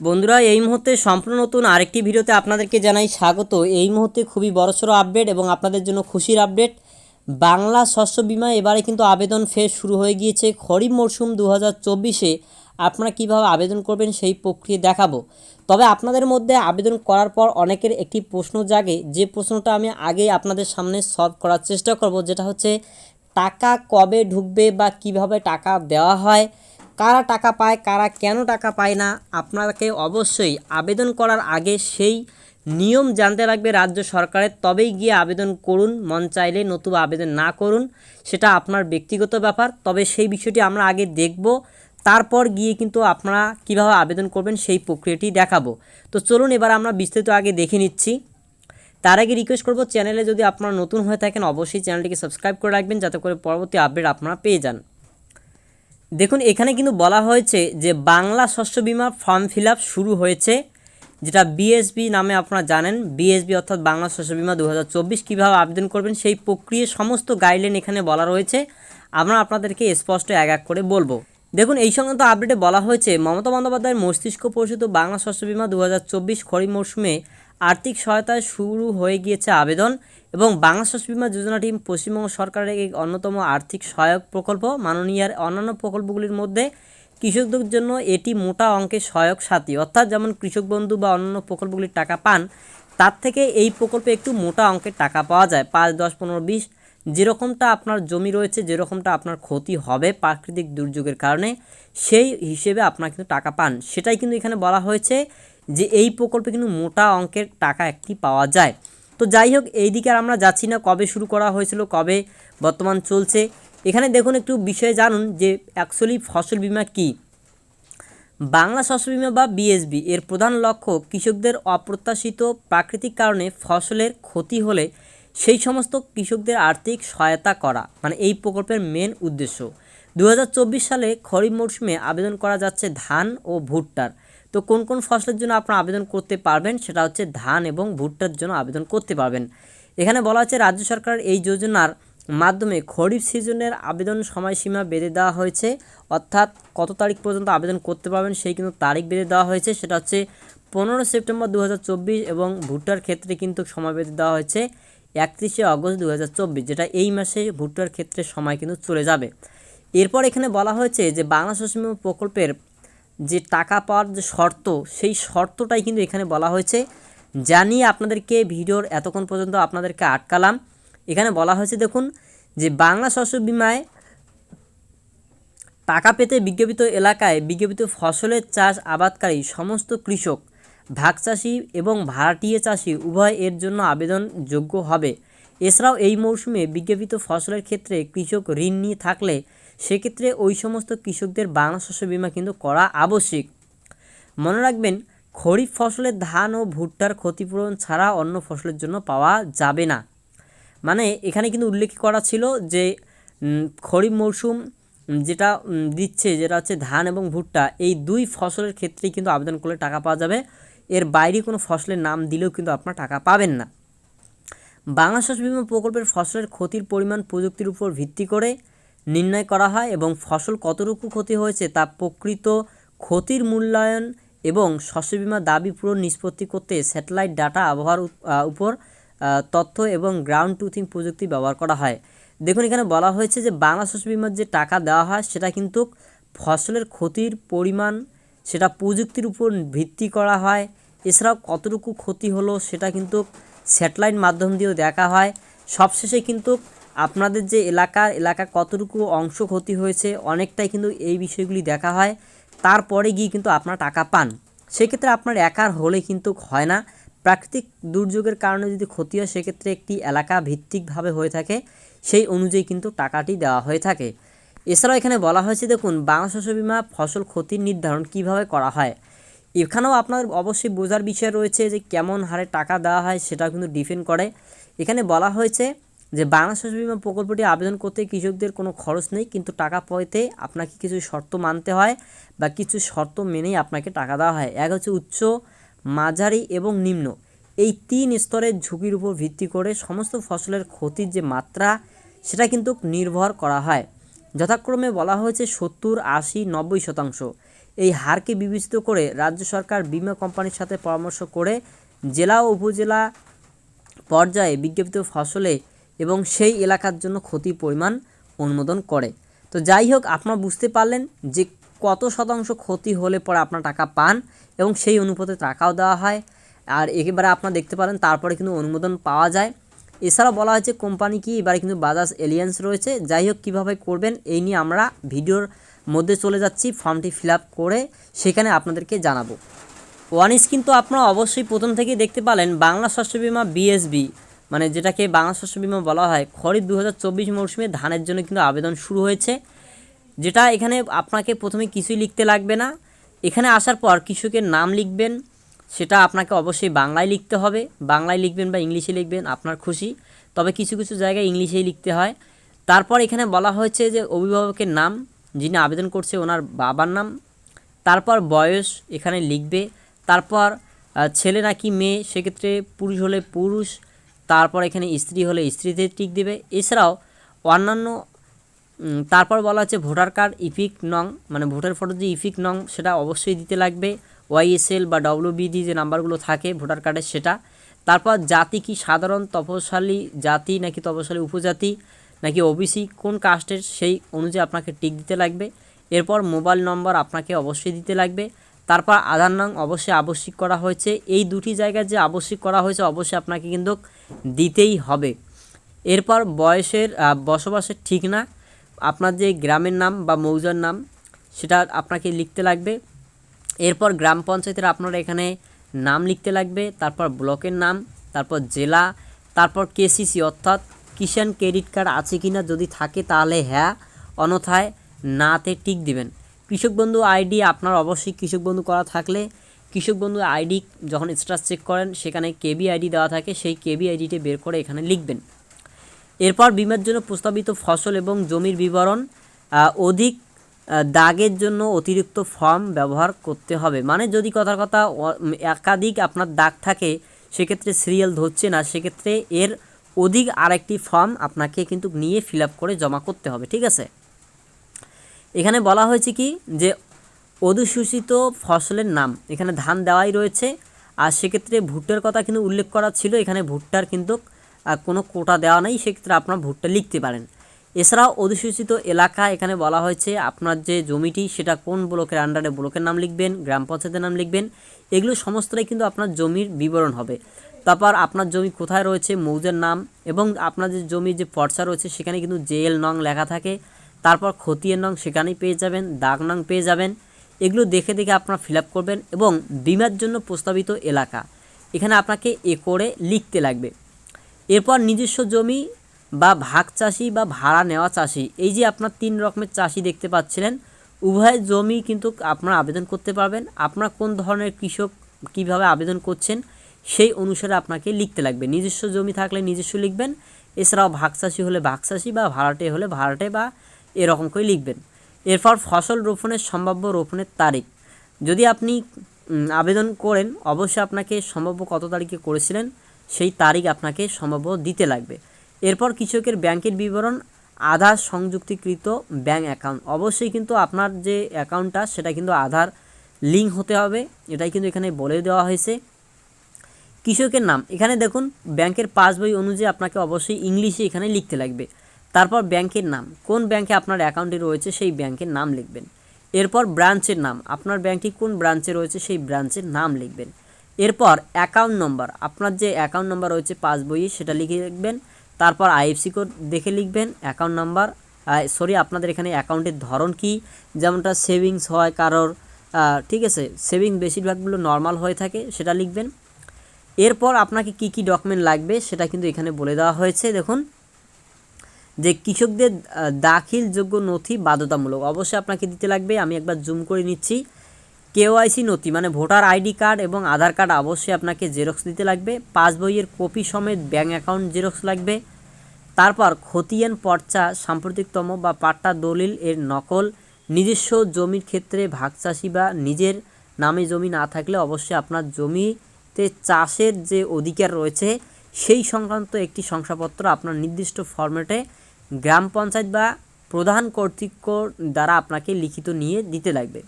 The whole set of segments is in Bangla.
বন্ধুরা, এই মুহূর্তে সম্পূর্ণ নতুন আরেকটি ভিডিওতে আপনাদেরকে জানাই স্বাগত। এই মুহূর্তে খুবই বড়সড় আপডেট এবং আপনাদের জন্য খুশির আপডেট বাংলা শস্য বিমা এবারে কিন্তু আবেদন ফের শুরু হয়ে গিয়েছে। খরিফ মরশুম দু হাজার চব্বিশে আপনারা কীভাবে আবেদন করবেন সেই প্রক্রিয়া দেখাবো। তবে আপনাদের মধ্যে আবেদন করার পর অনেকের একটি প্রশ্ন জাগে। যে প্রশ্নটা আমি আগে আপনাদের সামনে সলভ করার চেষ্টা করব, যেটা হচ্ছে, টাকা কবে ঢুকবে বা কীভাবে টাকা দেওয়া হয়? কারা টাকা পায়, কারা কেন টাকা পায় না, আপনাকে অবশ্যই আবেদন করার আগে সেই নিয়ম জানতে লাগবে রাজ্য সরকারের। তবেই গিয়ে আবেদন করুন, মন চাইলে নতুবা আবেদন না করুন, সেটা আপনার ব্যক্তিগত ব্যাপার। তবে সেই বিষয়টি আমরা আগে দেখব, তারপর গিয়ে কিন্তু আপনারা কীভাবে আবেদন করবেন সেই প্রক্রিয়াটি দেখাবো। তো চলুন এবার আমরা বিস্তারিত আগে দেখে নিচ্ছি। তার আগে রিকোয়েস্ট করব চ্যানেলে যদি আপনারা নতুন হয়ে থাকেন, অবশ্যই চ্যানেলটিকে সাবস্ক্রাইব করে রাখবেন, যাতে করে পরবর্তী আপডেট আপনারা পেয়ে যান। দেখুন, এখানে কিন্তু বলা হয়েছে যে বাংলা শস্য বিমা ফর্ম ফিল শুরু হয়েছে, যেটা বিএসবি নামে আপনারা জানেন। বিএসবি অর্থাৎ বাংলা শস্য বিমা দু হাজার চব্বিশ কীভাবে আবেদন করবেন, সেই প্রক্রিয়া সমস্ত গাইডলাইন এখানে বলা রয়েছে। আমরা আপনাদেরকে স্পষ্ট এক এক করে বলব। দেখুন, এই সংক্রান্ত আপডেটে বলা হয়েছে, মমতা বন্দ্যোপাধ্যায়ের মস্তিষ্ক পরিচিত বাংলা শস্য বিমা দু হাজার চব্বিশ খরিফ মরশুমে আর্থিক সহায়তায় শুরু হয়ে গিয়েছে আবেদন। এবং বাংলা বিমা যোজনাটি পশ্চিমবঙ্গ সরকারের এক অন্যতম আর্থিক সহায়ক প্রকল্প। মাননীয়ার অন্যান্য প্রকল্পগুলির মধ্যে কৃষকদের জন্য এটি মোটা অঙ্কের সহায়ক সাথী। অর্থাৎ যেমন কৃষক বন্ধু বা অন্যান্য প্রকল্পগুলির টাকা পান, তার থেকে এই প্রকল্পে একটু মোটা অঙ্কের টাকা পাওয়া যায়। পাঁচ, দশ, পনেরো, বিশ, যেরকমটা আপনার জমি রয়েছে, যেরকমটা আপনার ক্ষতি হবে প্রাকৃতিক দুর্যোগের কারণে, সেই হিসেবে আপনার কিন্তু টাকা পান। সেটাই কিন্তু এখানে বলা হয়েছে যে এই প্রকল্পে কিন্তু মোটা অঙ্কের টাকা একটি পাওয়া যায়। তো যাই হোক, এই দিকে আর আমরা যাচ্ছি না। কবে শুরু করা হয়েছিল, কবে বর্তমান চলছে? এখানে দেখুন, একটু বিষয়ে জানুন যে অ্যাকচুয়ালি ফসল বীমা কী? বাংলা শস্য বিমা বা বিএসবি এর প্রধান লক্ষ্য কৃষকদের অপ্রত্যাশিত প্রাকৃতিক কারণে ফসলের ক্ষতি হলে সেই সমস্ত কৃষকদের আর্থিক সহায়তা করা মানে এই প্রকল্পের মেন উদ্দেশ্য। দু হাজার চব্বিশ সালে খরিফ মরশুমে আবেদন করা যাচ্ছে ধান ও ভুট্টার। তো কোন কোন ফসলের জন্য আপনারা আবেদন করতে পারবেন সেটা হচ্ছে ধান এবং ভুট্টার জন্য আবেদন করতে পারবেন। এখানে বলা হচ্ছে রাজ্য সরকার এই যোজনার মাধ্যমে খরিফ সিজনের আবেদন সময়সীমা বেঁধে দেওয়া হয়েছে। অর্থাৎ কত তারিখ পর্যন্ত আবেদন করতে পারবেন সেই কিন্তু তারিখ বেঁধে দেওয়া হয়েছে। সেটা হচ্ছে পনেরো সেপ্টেম্বর দু হাজার চব্বিশ এবং ভুট্টার ক্ষেত্রে কিন্তু সময় বেঁধে দেওয়া হয়েছে একত্রিশে আগস্ট দু হাজার চব্বিশ, যেটা এই মাসে ভুট্টার ক্ষেত্রে সময় কিন্তু চলে যাবে। এরপর এখানে বলা হয়েছে যে বাংলা শস্য প্রকল্পের যে টাকা পাওয়ার যে শর্ত, সেই শর্তটাই কিন্তু এখানে বলা হয়েছে। জানিয়ে আপনাদেরকে ভিডিওর এতক্ষণ পর্যন্ত আপনাদেরকে আটকালাম। এখানে বলা হয়েছে, দেখুন, যে বাংলা শস্য বিমায় টাকা পেতে বিজ্ঞাপিত এলাকায় বিজ্ঞাপিত ফসলের চাষ আবাদকারী সমস্ত কৃষক, ভাগ চাষি এবং ভাড়াটিয়ে চাষি উভয় এর জন্য আবেদন যোগ্য হবে। এছাড়াও এই মৌসুমে বিজ্ঞাপিত ফসলের ক্ষেত্রে কৃষক ঋণ নিয়ে থাকলে সেক্ষেত্রে ওই সমস্ত কৃষকদের বাংলা শস্য বিমা কিন্তু করা আবশ্যিক। মনে রাখবেন, খরিফ ফসলের ধান ও ভুট্টার ক্ষতিপূরণ ছাড়া অন্য ফসলের জন্য পাওয়া যাবে না। মানে এখানে কিন্তু উল্লেখ করা ছিল যে খরিফ মরশুম যেটা দিচ্ছে যেটা হচ্ছে ধান এবং ভুট্টা, এই দুই ফসলের ক্ষেত্রেই কিন্তু আবেদন করলে টাকা পাওয়া যাবে। এর বাইরে কোনো ফসলের নাম দিলেও কিন্তু আপনার টাকা পাবেন না। বাংলা শস্য বিমা প্রকল্পের ফসলের ক্ষতির পরিমাণ প্রযুক্তির উপর ভিত্তি করে নির্ণয় করা হয় এবং ফসল কতটুকু ক্ষতি হয়েছে তা প্রকৃত ক্ষতির মূল্যায়ন এবং শস্য বিমা দাবি পূরণ নিষ্পত্তি করতে স্যাটেলাইট ডাটা আবহাওয়ার উপর তথ্য এবং গ্রাউন্ড টুথিং প্রযুক্তি ব্যবহার করা হয়। দেখুন, এখানে বলা হয়েছে যে বাংলা শস্য বিমার যে টাকা দেওয়া হয় সেটা কিন্তু ফসলের ক্ষতির পরিমাণ, সেটা প্রযুক্তির উপর ভিত্তি করা হয়। এছাড়াও কতটুকু ক্ষতি হলো সেটা কিন্তু স্যাটেলাইট মাধ্যম দিয়েও দেখা হয়। সবশেষে কিন্তু আপনাদের যে এলাকার এলাকা কতটুকু অংশ ক্ষতি হয়েছে, অনেকটাই কিন্তু এই বিষয়গুলি দেখা হয়। তারপরে গিয়ে কিন্তু আপনারা টাকা পান। সেক্ষেত্রে আপনার একার হলে কিন্তু হয় না। প্রাকৃতিক দুর্যোগের কারণে যদি ক্ষতি হয়, সেক্ষেত্রে একটি এলাকা ভিত্তিকভাবে হয়ে থাকে। সেই অনুযায়ী কিন্তু টাকাটি দেওয়া হয়ে থাকে। এছাড়াও এখানে বলা হয়েছে, দেখুন, বাংলা শস্য বিমা ফসল ক্ষতির নির্ধারণ কীভাবে করা হয়। এখানেও আপনার অবশ্যই বোঝার বিষয় রয়েছে যে কেমন হারে টাকা দেওয়া হয়, সেটাও কিন্তু ডিপেন্ড করে। এখানে বলা হয়েছে যে বাংলা শস্য বিমা প্রকল্পটি আবেদন করতে কৃষকদের কোনো খরচ নেই, কিন্তু টাকা পাইতে আপনাকে কিছু শর্ত মানতে হয় বা কিছু শর্ত মেনেই আপনাকে টাকা দেওয়া হয়। এক হচ্ছে উচ্চ, মাঝারি এবং নিম্ন। এই তিন স্তরের ঝুঁকির উপর ভিত্তি করে সমস্ত ফসলের ক্ষতির যে মাত্রা, সেটা কিন্তু নির্ভর করা হয়। যথাক্রমে বলা হয়েছে সত্তর, আশি, নব্বই শতাংশ। এই হারকে বিবেচিত করে রাজ্য সরকার বিমা কোম্পানির সাথে পরামর্শ করে জেলা ও উপজেলা পর্যায়ে বিজ্ঞাপিত ফসলে এবং সেই এলাকার জন্য ক্ষতির পরিমাণ অনুমোদন করে। তো যাই হোক, আপনারা বুঝতে পারলেন যে কত শতাংশ ক্ষতি হলে পরে আপনার টাকা পান এবং সেই অনুপাতে টাকাও দেওয়া হয়। আর একেবারে আপনারা দেখতে পারেন, তারপরে কিন্তু অনুমোদন পাওয়া যায়। এছাড়াও বলা হয়েছে, কোম্পানি কি এবারে কিন্তু বাজাজ এলিয়েন্স রয়েছে। যাই হোক, কীভাবে করবেন এই নিয়ে আমরা ভিডিওর মধ্যে চলে যাচ্ছি, ফর্মটি ফিল করে সেখানে আপনাদেরকে জানাব। ওয়ান ইস কিন্তু আপনারা অবশ্যই প্রথম থেকেই দেখতে পালেন, বাংলা স্বাস্থ্য বিমা বিএসবি। মানে যেটাকে বাংলা শস্য বিমা বলা হয়, খরিফ দু হাজার চব্বিশ মৌসুমে ধানের জন্য কিন্তু আবেদন শুরু হয়েছে। যেটা এখানে আপনাকে প্রথমে কিছুই লিখতে লাগবে না। এখানে আসার পর কৃষকের নাম লিখবেন, সেটা আপনাকে অবশ্যই বাংলায় লিখতে হবে। বাংলায় লিখবেন বা ইংলিশে লিখবেন, আপনার খুশি। তবে কিছু কিছু জায়গায় ইংলিশেই লিখতে হয়। তারপর এখানে বলা হয়েছে যে অভিভাবকের নাম, যিনি আবেদন করছে ওনার বাবার নাম। তারপর বয়স এখানে লিখবে। তারপর ছেলে নাকি মেয়ে, সেক্ষেত্রে পুরুষ হলে পুরুষ। তারপর এখানে স্ত্রী হলে স্ত্রীতে টিক দেবে। এছাড়াও অন্যান্য তারপর বলা হচ্ছে ভোটার কার্ড ইপিক নং মানে ভোটার ফটো যে ইপিক নং, সেটা অবশ্যই দিতে লাগবে। ওয়াইএসএল বা ডব্লিউবিডি যে নাম্বারগুলো থাকে ভোটার কার্ডের, সেটা। তারপর জাতি কি সাধারণ, তপশালী জাতি নাকি তপশালী উপজাতি নাকি ওবিসি, কোন কাস্টের সেই অনুযায়ী আপনাকে টিক দিতে লাগবে। এরপর মোবাইল নম্বর আপনাকে অবশ্যই দিতে লাগবে। তারপর আধার নং অবশ্যই আবশ্যিক করা হয়েছে। এই দুটি জায়গায় যে আবশ্যিক করা হয়েছে, অবশ্যই আপনাকে কিন্তু দিতেই হবে। এরপর বয়সের বসবাসের ঠিক না, আপনার যে গ্রামের নাম বা মৌজার নাম, সেটা আপনাকে লিখতে লাগবে। এরপর গ্রাম পঞ্চায়েতের আপনারা এখানে নাম লিখতে লাগবে, তারপর ব্লকের নাম, তারপর জেলা, তারপর কেসিসি, অর্থাৎ কিষাণ ক্রেডিট কার্ড আছে কি না যদি থাকে তাহলে হ্যাঁ অন্যথায় নাতে টিক দিবেন। কৃষক বন্ধু আইডি আপনার অবশ্যই কৃষক বন্ধু করা থাকলে কৃষক বন্ধু আইডি যখন স্ট্যাটাস চেক করেন, সেখানে কেবি আইডি দেওয়া থাকে, সেই কেবি আইডিটি বের করে এখানে লিখবেন। এরপর বিমার জন্য প্রস্তাবিত ফসল এবং জমির বিবরণ অধিক দাগের জন্য অতিরিক্ত ফর্ম ব্যবহার করতে হবে। মানে যদি কথার কথা একাধিক আপনার দাগ থাকে, সেক্ষেত্রে সিরিয়াল ধরছে না, সেক্ষেত্রে এর অধিক আরেকটি ফর্ম আপনাকে কিন্তু নিয়ে ফিল করে জমা করতে হবে, ঠিক আছে? এখানে বলা হয়েছে কি, যে অধিসূচিত ফসলের নাম। এখানে ধান দেওয়াই রয়েছে। আর সেক্ষেত্রে ভুট্টার কথা কিন্তু উল্লেখ করা ছিল। এখানে ভুট্টার কিন্তু কোনো কোটা দেওয়া নেই। সেক্ষেত্রে আপনার ভুট্টা লিখতে পারেন। এছাড়াও অধিসূচিত এলাকা এখানে বলা হয়েছে, আপনার যে জমিটি, সেটা কোন ব্লকের আন্ডারে ব্লকের নাম লিখবেন, গ্রাম পঞ্চায়েতের নাম লিখবেন। এগুলো সমস্তটাই কিন্তু আপনার জমির বিবরণ হবে। তারপর আপনার জমি কোথায় রয়েছে, মৌজের নাম এবং আপনার যে জমির যে পর্চা রয়েছে, সেখানে কিন্তু জেএল নং লেখা থাকে। তারপর খতিয়ান নং সেখানেই পেয়ে যাবেন, দাগ নং পেয়ে যাবেন। এগুলো দেখে দেখে আপনারা ফিল করবেন এবং বিমার জন্য প্রস্তাবিত এলাকা। এখানে আপনাকে এ করে লিখতে লাগবে। এরপর নিজস্ব জমি বা ভাগ চাষি বা ভাড়া নেওয়া চাষি, এই যে আপনার তিন রকমের চাষি দেখতে পাচ্ছিলেন, উভয় জমি কিন্তু আপনারা আবেদন করতে পারবেন। আপনার কোন ধরনের কৃষক কীভাবে আবেদন করছেন, সেই অনুসারে আপনাকে লিখতে লাগবে। নিজস্ব জমি থাকলে নিজস্ব লিখবেন, এছাড়াও ভাগ চাষি হলে ভাগ চাষি বা ভাড়াটে হলে ভাড়াটে বা এরকম করে লিখবেন। এরপর ফসল রোপণের সম্ভাব্য রোপণের তারিখ। যদি আপনি আবেদন করেন, অবশ্যই আপনাকে সম্ভাব্য কত তারিখে করেছিলেন, সেই তারিখ আপনাকে সম্ভাব্য দিতে লাগবে। এরপর কৃষকের ব্যাংকের বিবরণ, আধার সংযুক্তিকৃত ব্যাংক অ্যাকাউন্ট। অবশ্যই কিন্তু আপনার যে অ্যাকাউন্টটা, সেটা কিন্তু আধার লিঙ্ক হতে হবে। এটাই কিন্তু এখানে বলে দেওয়া হয়েছে। কৃষকের নাম। এখানে দেখুন, ব্যাংকের পাসবই অনুযায়ী আপনাকে অবশ্যই ইংলিশে এখানে লিখতে লাগবে। তারপর ব্যাংকের নাম। কোন ব্যাংকে আপনার অ্যাকাউন্টে রয়েছে সেই ব্যাংকের নাম লিখবেন। এরপর ব্রাঞ্চের নাম। আপনার ব্যাংকটি কোন ব্রাঞ্চে রয়েছে সেই ব্রাঞ্চের নাম লিখবেন। এরপর অ্যাকাউন্ট নম্বর আপনার যে অ্যাকাউন্ট নম্বর রয়েছে পাসবইয়ে সেটা লিখে লিখবেন। তারপর আইএফসি কোড দেখে লিখবেন অ্যাকাউন্ট নাম্বার সরি আপনাদের এখানে অ্যাকাউন্টের ধরন কি? যেমনটা সেভিংস হয় কারোর ঠিক আছে? সেভিংস বেশিরভাগগুলো নর্মাল হয়ে থাকে, সেটা লিখবেন। এরপর আপনাকে কি কি ডকুমেন্ট লাগবে, সেটা কিন্তু এখানে বলে দেওয়া হয়েছে, দেখুন। যে কৃষকদের দাখিলযোগ্য নথি বাধ্যতামূলক। অবশ্যই আপনাকে দিতে লাগবে, আমি একবার জুম করে নিচ্ছি। কেওআইসি নথি মানে ভোটার আইডি কার্ড এবং আধার কার্ড অবশ্যই আপনাকে জেরক্স দিতে লাগবে। পাসবইয়ের কপি সমেত ব্যাঙ্ক অ্যাকাউন্ট জেরক্স লাগবে। তারপর খতিয়ান, পর্চা, সাম্প্রতিকতম বা পাট্টা দলিল এর নকল, নিজস্ব জমির ক্ষেত্রে ভাগচাষি বা নিজের নামে জমি না থাকলে অবশ্যই আপনার জমিতে চাষের যে অধিকার রয়েছে, সেই সংক্রান্ত একটি শংসাপত্র আপনার নির্দিষ্ট ফরম্যাটে গ্রাম পঞ্চায়েত বা প্রধান কর্তৃক দ্বারা আপনাকে লিখিত নিয়ে দিতে লাগবে।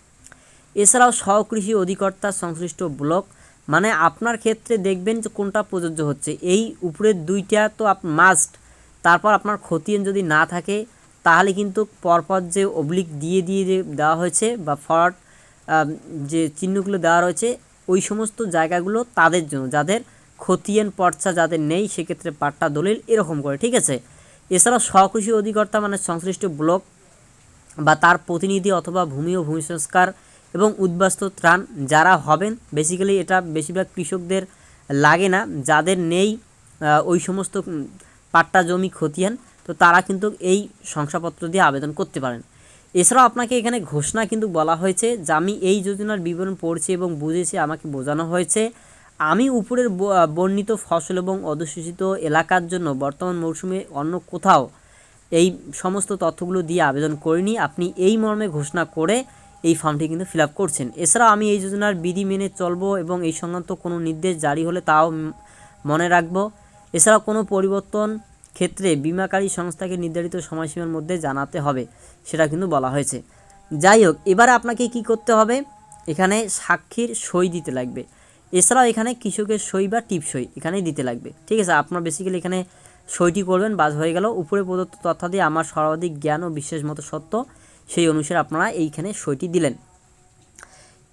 এছাড়াও সহকৃষি অধিকর্তা সংশ্লিষ্ট ব্লক মানে আপনার ক্ষেত্রে দেখবেন যে কোনটা প্রযোজ্য হচ্ছে। এই উপরের দুইটা তো আপ মাস্ট তারপর আপনার খতিয়ান যদি না থাকে, তাহলে কিন্তু পরপর যে অবলিক দিয়ে দিয়ে যে দেওয়া হয়েছে বা ফরওয়ার্ড যে চিহ্নগুলো দেওয়া রয়েছে, ওই সমস্ত জায়গাগুলো তাদের জন্য, যাদের খতিয়ান পর্চা যাদের নেই, সেক্ষেত্রে পাট্টা দলিল এরকম করে, ঠিক আছে? এছাড়াও স্বকৃষি অধিকর্তা মানে সংশ্লিষ্ট ব্লক বা তার প্রতিনিধি অথবা ভূমি ও ভূমি সংস্কার এবং উদ্বাস্তু ত্রাণ যারা হবেন বেসিক্যালি এটা বেশিরভাগ কৃষকদের লাগে না, যাদের নেই ওই সমস্ত পাট্টা জমি খতিয়ান, তো তারা কিন্তু এই শংসাপত্র দিয়ে আবেদন করতে পারেন। এছাড়াও আপনাকে এখানে ঘোষণা কিন্তু বলা হয়েছে যে আমি এই যোজনার বিবরণ পড়ছি এবং বুঝেছি, আমাকে বোঝানো হয়েছে। আমি উপরের বর্ণিত ফসল এবং অধ্যুষিত এলাকার জন্য বর্তমান মৌসুমে অন্য কোথাও এই সমস্ত তথ্যগুলো দিয়ে আবেদন করিনি। আপনি এই মর্মে ঘোষণা করে এই ফর্মটি কিন্তু ফিল করছেন। এছাড়া আমি এই যোজনার বিধি মেনে চলবো এবং এই সংক্রান্ত কোনো নির্দেশ জারি হলে তাও মনে রাখব। এছাড়া কোনো পরিবর্তন ক্ষেত্রে বিমাকারী সংস্থাকে নির্ধারিত সময়সীমার মধ্যে জানাতে হবে, সেটা কিন্তু বলা হয়েছে। যাই হোক, এবারে আপনাকে কি করতে হবে? এখানে সাক্ষীর সই দিতে লাগবে। এছাড়াও এখানে কৃষকের সই বা টিপ সই এখানেই দিতে লাগবে। ঠিক আছে, আপনার বেসিক্যালি এখানে সইটি করবেন বাজ হয়ে গেল। উপরে প্রদত্ত তথ্যাদি আমার সর্বাধিক জ্ঞান ও বিশেষ মতো সত্য সেই অনুসারে আপনারা এইখানে সইটি দিলেন।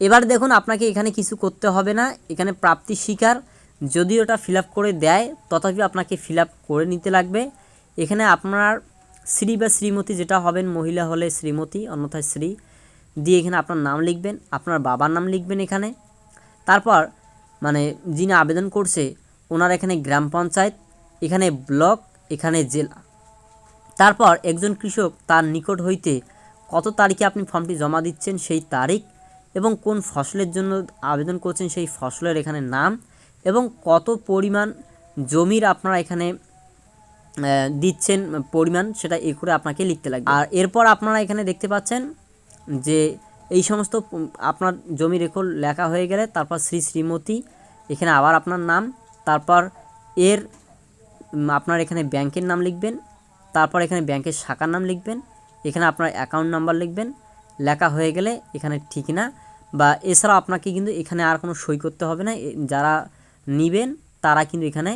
এবার দেখুন, আপনাকে এখানে কিছু করতে হবে না। এখানে প্রাপ্তি স্বীকার, যদি ওটা ফিল করে দেয়, তথাপি আপনাকে ফিল করে নিতে লাগবে। এখানে আপনার শ্রী বা শ্রীমতী যেটা হবেন, মহিলা হলে শ্রীমতী, অন্যথায় শ্রী। দিয়ে এখানে আপনার নাম লিখবেন, আপনার বাবার নাম লিখবেন এখানে। তারপর মানে যিনি আবেদন করছে, ওনার এখানে গ্রাম পঞ্চায়েত, এখানে ব্লক, এখানে জেলা। তারপর একজন কৃষক তার নিকট হইতে কত তারিখে আপনি ফর্মটি জমা দিচ্ছেন সেই তারিখ এবং কোন ফসলের জন্য আবেদন করছেন সেই ফসলের এখানে নাম এবং কত পরিমাণ জমির আপনারা এখানে দিচ্ছেন পরিমাণ সেটা এ করে আপনাকে লিখতে লাগবে। আর এরপর আপনারা এখানে দেখতে পাচ্ছেন যে এই সমস্ত আপনার জমি রেকর্ড লেখা হয়ে গেলে তারপর শ্রী শ্রীমতী, এখানে আবার আপনার নাম, তারপর এর আপনার এখানে ব্যাংকের নাম লিখবেন, তারপর এখানে ব্যাংকের শাখার নাম লিখবেন, এখানে আপনার অ্যাকাউন্ট নাম্বার লিখবেন, লেখা হয়ে গেলে এখানে ঠিক না বা এছাড়া আপনাকে কিন্তু এখানে আর কোনো সই করতে হবে না যারা নেবেন তারা কিন্তু এখানে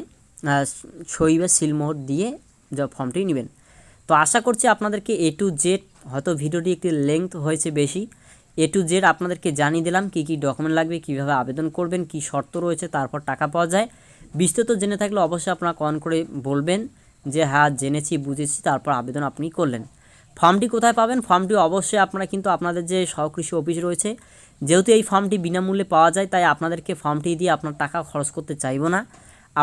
সই বা সিলমোহর দিয়ে ফর্মটি নেবেন। তো আশা করছি আপনাদেরকে এ টু জেড হয়তো ভিডিওটি একটি লেংথ হয়েছে বেশি এ টু জেড আপনাদেরকে জানিয়ে দিলাম কী কী ডকুমেন্ট লাগবে, কীভাবে আবেদন করবেন, কী শর্ত রয়েছে, তারপর টাকা পাওয়া যায়। বিস্তৃত জেনে থাকলে অবশ্যই আপনারা কন করে বলবেন যে হ্যাঁ জেনেছি, বুঝেছি, তারপর আবেদন আপনি করলেন। ফর্মটি কোথায় পাবেন? ফর্মটি অবশ্যই আপনারা কিন্তু আপনাদের যে সহকৃষি অফিস রয়েছে, যেহেতু এই ফর্মটি বিনামূল্যে পাওয়া যায়, তাই আপনাদেরকে ফর্মটি দিয়ে আপনার টাকা খরচ করতে চাইব না।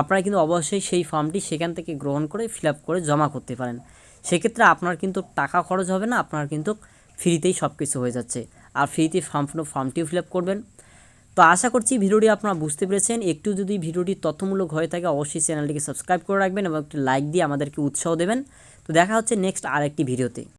আপনারা কিন্তু অবশ্যই সেই ফর্মটি সেখান থেকে গ্রহণ করে ফিল করে জমা করতে পারেন। সেক্ষেত্রে আপনার কিন্তু টাকা খরচ হবে না, আপনার কিন্তু ফ্রিতেই সব কিছু হয়ে যাচ্ছে। আর ফ্রিতে ফর্ম ফর্মটিও ফিল করবেন। তো আশা করছি ভিডিওটি আপনারা বুঝতে পেরেছেন। একটু যদি ভিডিওটি তথ্যমূলক হয়ে থাকে, অবশ্যই চ্যানেলটিকে সাবস্ক্রাইব করে রাখবেন এবং একটি লাইক দিয়ে আমাদেরকে উৎসাহ দেবেন। তো দেখা হচ্ছে নেক্সট আরেকটি ভিডিওতে।